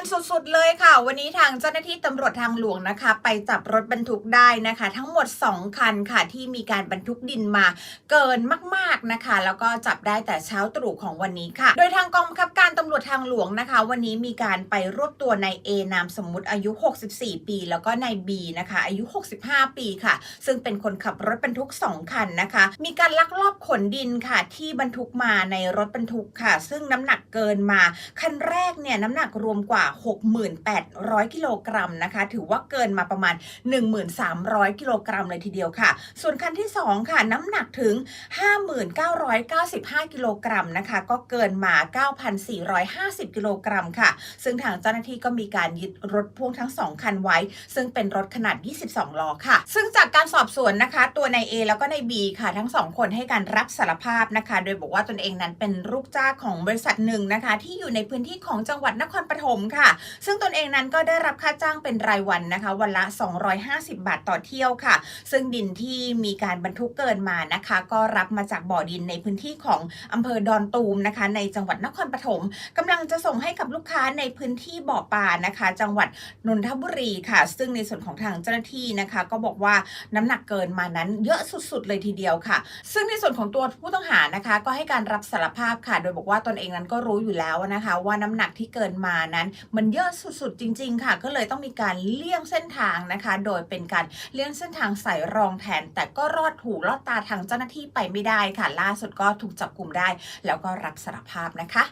กันสุดๆเลยค่ะ วันนี้ทางเจ้าหน้าที่ตำรวจทางหลวงนะคะ ไปจับรถบรรทุกได้นะคะ ทั้งหมด 2 คันค่ะที่มีการบรรทุกดินมาเกินมากๆนะคะ แล้วก็จับได้แต่เช้าตรู่ของวันนี้ค่ะ โดยทางกองบังคับ ทางหลวงนะคะ วันนี้มีการไปรวบตัวนายเอนามสมมุติอายุ 64 ปี แล้วก็นายบีนะคะ อายุ 65 ปีค่ะ ซึ่งเป็นคนขับรถบรรทุก 2 คันนะคะ มีการลักลอบขนดินค่ะ ที่บรรทุกมาในรถบรรทุกค่ะ ซึ่งน้ำหนักเกินมา คันแรกเนี่ยน้ำหนักรวมกว่า 6,800กิโลกรัมนะคะ ถือว่าเกินมาประมาณ 1,300 กิโลกรัมเลยทีเดียวค่ะ ส่วนคันที่ 2 ค่ะ น้ำหนักถึง 5,995กิโลกรัมนะคะ ก็เกินมา 9,450 50 กิโลกรัมค่ะ ซึ่งทางเจ้าหน้าที่ก็มีการยึดรถพ่วงทั้ง 2 คันไว้ ซึ่งเป็นรถขนาด 22 ล้อค่ะ ซึ่งจากการสอบสวนนะคะ ตัวนาย A แล้วก็นาย B ค่ะ ทั้งสองคนให้การรับสารภาพนะคะ โดยบอกว่าตนเองนั้นเป็นลูกจ้างของบริษัทหนึ่งนะคะ ที่อยู่ในพื้นที่ของจังหวัดนครปฐมค่ะ ซึ่งตนเองนั้นก็ได้รับค่าจ้างเป็นรายวันนะคะ วันละ 250 บาทต่อเที่ยวค่ะ ซึ่งดินที่มีการบรรทุกเกินมานะคะ ก็รับมาจากบ่อดินในพื้นที่ของอำเภอดอนตูมนะคะ ในจังหวัดนครปฐมกำลังจะส่งให้กับลูกค้าในพื้นที่บ่อปลานะคะ จังหวัดนนทบุรีค่ะ ซึ่งในส่วนของทางเจ้าหน้าที่นะคะ ก็บอกว่าน้ำหนักเกินมานั้นเยอะสุดๆ เลยทีเดียวค่ะ ซึ่งในส่วนของตัวผู้ต้องหานะคะ ก็ให้การรับสารภาพค่ะ โดยบอกว่าตนเองนั้นก็รู้อยู่แล้วนะคะ ว่าน้ำหนักที่เกินมานั้น มันเยอะสุดๆ จริง ๆ ค่ะ ก็เลยต้องมีการเลี่ยงเส้นทางนะคะ โดยเป็นการเลี่ยงเส้นทางสายรองแทน แต่ก็รอดหูรอดตาทางเจ้าหน้าที่ไปไม่ได้ค่ะ ล่าสุดก็ถูกจับกลุ่มได้ แล้วก็รับสารภาพนะคะ